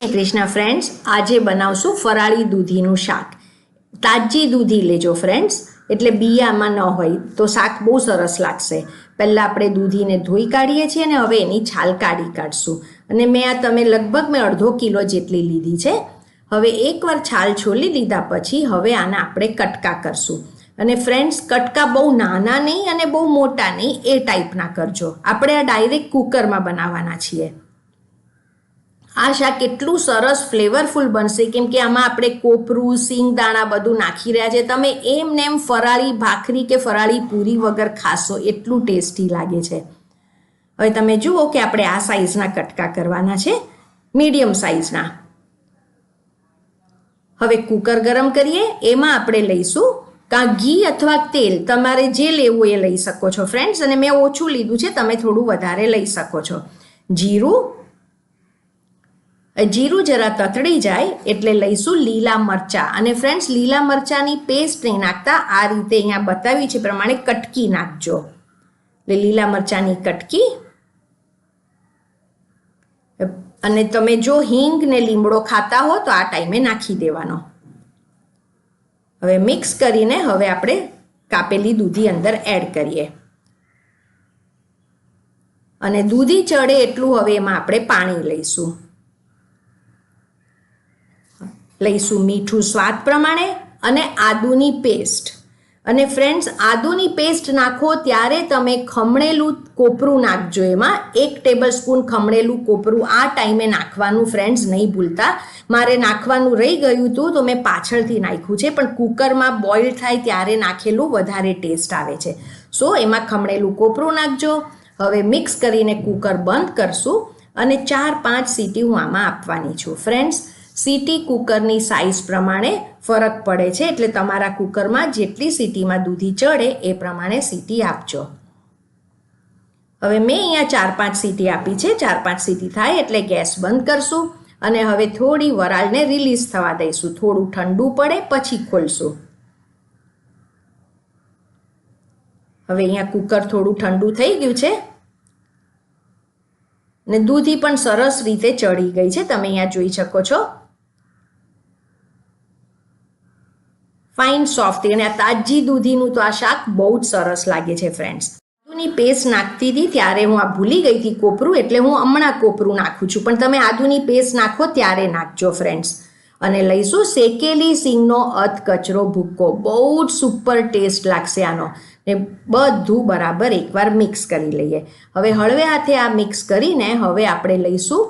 Krishna friends આજે બનાવશું ફરાળી દૂધીનું શાક. તાજી દૂધી લેજો ફ્રેન્ડ્સ એટલે બિયામાં ન હોય તો શાક બહુ સરસ લાગશે. પહેલાં આપણે દૂધીને ધોઈ કાઢીએ છીએ અને હવે એની છાલ કાઢી કાઢશું. અને મેં આ તમે લગભગ મેં અડધો કિલો જેટલી લીધી છે. હવે એકવાર છાલ છોલી લીધા પછી હવે આના આપણે કટકા કરશું. અને ફ્રેન્ડ્સ કટકા બહુ નાના નહીં અને બહુ મોટા નહીં, એ ટાઈપના કરજો. આપણે આ ડાયરેક્ટ કુકરમાં બનાવવાના છીએ. આ શાક કેટલું સરસ ફ્લેવરફુલ બનશે. કેમ કે આમાં આપણે કોપરું સિંગ દાણા બધું નાખી રહ્યા છે. તમે એમ ને એમ ફરાળી ભાખરી કે ફરાળી પૂરી વગર ખાશો, એટલું ટેસ્ટી લાગે છે. હવે તમે જુઓ કે આપણે આ સાઈઝના કટકા કરવાના છે. મીડિયમ સાઈઝના હવે કુકર ગરમ કરીએ. એમાં આપણે લઈશું કાં ઘી અથવા તેલ. તમારે જે લેવું એ લઈ શકો છો ફ્રેન્ડ્સ અને મેં ઓછું લીધું છે, તમે થોડું વધારે લઈ શકો છો. જીરું જીરું જરા તતડી જાય એટલે લઈશું લીલા મરચાં. અને ફ્રેન્ડ્સ લીલા મરચાંની પેસ્ટ નહીં નાખતા. આ રીતે અહીંયા બતાવી છે પ્રમાણે કટકી નાખજો. એટલે લીલા મરચાંની કટકી. અને તમે જો હિંગ ને લીમડો ખાતા હો તો આ ટાઈમે નાખી દેવાનો. હવે મિક્સ કરીને હવે આપણે કાપેલી દૂધી અંદર એડ કરીએ. અને દૂધી ચડે એટલું હવે એમાં આપણે પાણી લઈશું. લઈશું મીઠું સ્વાદ પ્રમાણે અને આદુની પેસ્ટ અને ફ્રેન્ડ્સ આદુની પેસ્ટ નાખો ત્યારે તમે ખમણેલું કોપરું નાખજો. એમાં એક ટેબલ સ્પૂન ખમણેલું કોપરું આ ટાઈમે નાખવાનું ફ્રેન્ડ્સ નહીં ભૂલતા. મારે નાખવાનું રહી ગયું હતું તો મેં પાછળથી નાખ્યું છે, પણ કુકરમાં બોઇલ થાય ત્યારે નાખેલું વધારે ટેસ્ટ આવે છે. સો એમાં ખમણેલું કોપરું નાખજો. હવે મિક્સ કરીને કુકર બંધ કરશું અને ચાર પાંચ સીટી હું આમાં આપવાની છું. ફ્રેન્ડ્સ સીટી કુકરની સાઇઝ પ્રમાણે ફરક પડે છે એટલે તમારા કુકરમાં જેટલી સીટીમાં દૂધી ચડે એ પ્રમાણે સીટી આપજો. હવે મેં અહીંયા ચાર પાંચ સીટી આપી છે. ચાર પાંચ સીટી થાય એટલે ગેસ બંધ કરશું અને હવે થોડી વરાળને રિલીઝ થવા દઈશું. થોડું ઠંડુ પડે પછી ખોલશું. હવે અહીંયા કુકર થોડું ઠંડુ થઈ ગયું છે. ને દૂધી પણ સરસ રીતે ચડી ગઈ છે. તમે અહીંયા જોઈ શકો છો. ફાઇન સોફ્ટ અને આ તાજી દૂધીનું તો આ શાક બહુ જ સરસ લાગે છે ફ્રેન્ડ્સ આદુની પેસ્ટ નાખતી હતી ત્યારે હું આ ભૂલી ગઈ હતી કોપરું, એટલે હું હમણાં કોપરું નાખું છું. પણ તમે આદુની પેસ્ટ નાખો ત્યારે નાખજો ફ્રેન્ડ્સ અને લઈશું શેકેલી સિંગનો અધ કચરો ભૂક્કો. બહુ જ સુપર ટેસ્ટ લાગશે આનો. ને બધું બરાબર એકવાર મિક્સ કરી લઈએ. હવે હળવે હાથે આ મિક્સ કરીને હવે આપણે લઈશું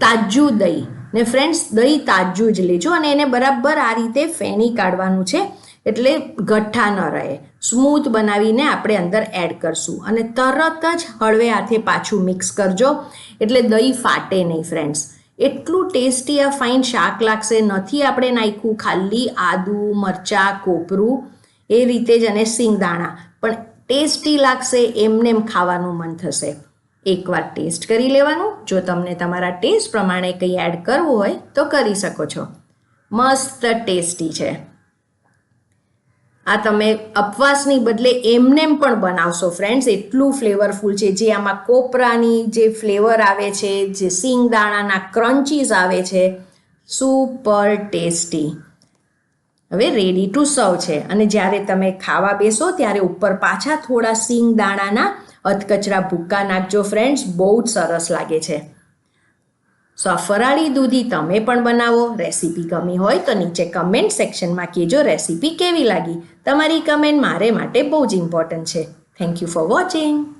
તાજું દહીં. ને ફ્રેન્ડ્સ દહીં તાજું જ લેજો અને એને બરાબર આ રીતે ફેણી કાઢવાનું છે. એટલે ગઠ્ઠા ન રહે. સ્મૂથ બનાવીને આપણે અંદર એડ કરશું. અને તરત જ હળવે હાથે પાછું મિક્સ કરજો. એટલે દહીં ફાટે નહીં ફ્રેન્ડ્સ એટલું ટેસ્ટી આ ફાઇન શાક લાગશે. નથી આપણે નાખ્યું ખાલી આદુ, મરચાં, કોપરું. એ રીતે જ અને સિંગદાણા. પણ ટેસ્ટી લાગશે, એમને એમ ખાવાનું મન થશે. એકવાર ટેસ્ટ કરી લેવાનું. જો તમને તમારા ટેસ્ટ પ્રમાણે કંઈ એડ કરવું હોય, તો કરી શકો છો. મસ્ત ટેસ્ટી છે. આ તમે અપવાસની બદલે એમનેમ પણ બનાવશો ફ્રેન્ડ્સ એટલું ફ્લેવરફુલ છે. જે આમાં કોપરાની જે ફ્લેવર આવે છે, જે સિંગદાણાના ક્રન્ચીસ આવે છે સુપર ટેસ્ટી હવે રેડી ટુ સર્વ છે. અને જ્યારે તમે ખાવા બેસો, ત્યારે ઉપર પાછા થોડા સિંગ દાણાના અધકચરા ભૂક્કા નાખજો ફ્રેન્ડ્સ બહુ જ સરસ લાગે છે. સો ફરાળી દૂધી તમે પણ બનાવો રેસીપી ગમી હોય તો નીચે કમેન્ટ સેક્શનમાં કહેજો રેસીપી કેવી લાગી. તમારી કમેન્ટ મારે માટે બહુ જ ઇમ્પોર્ટન્ટ છે. Thank you for watching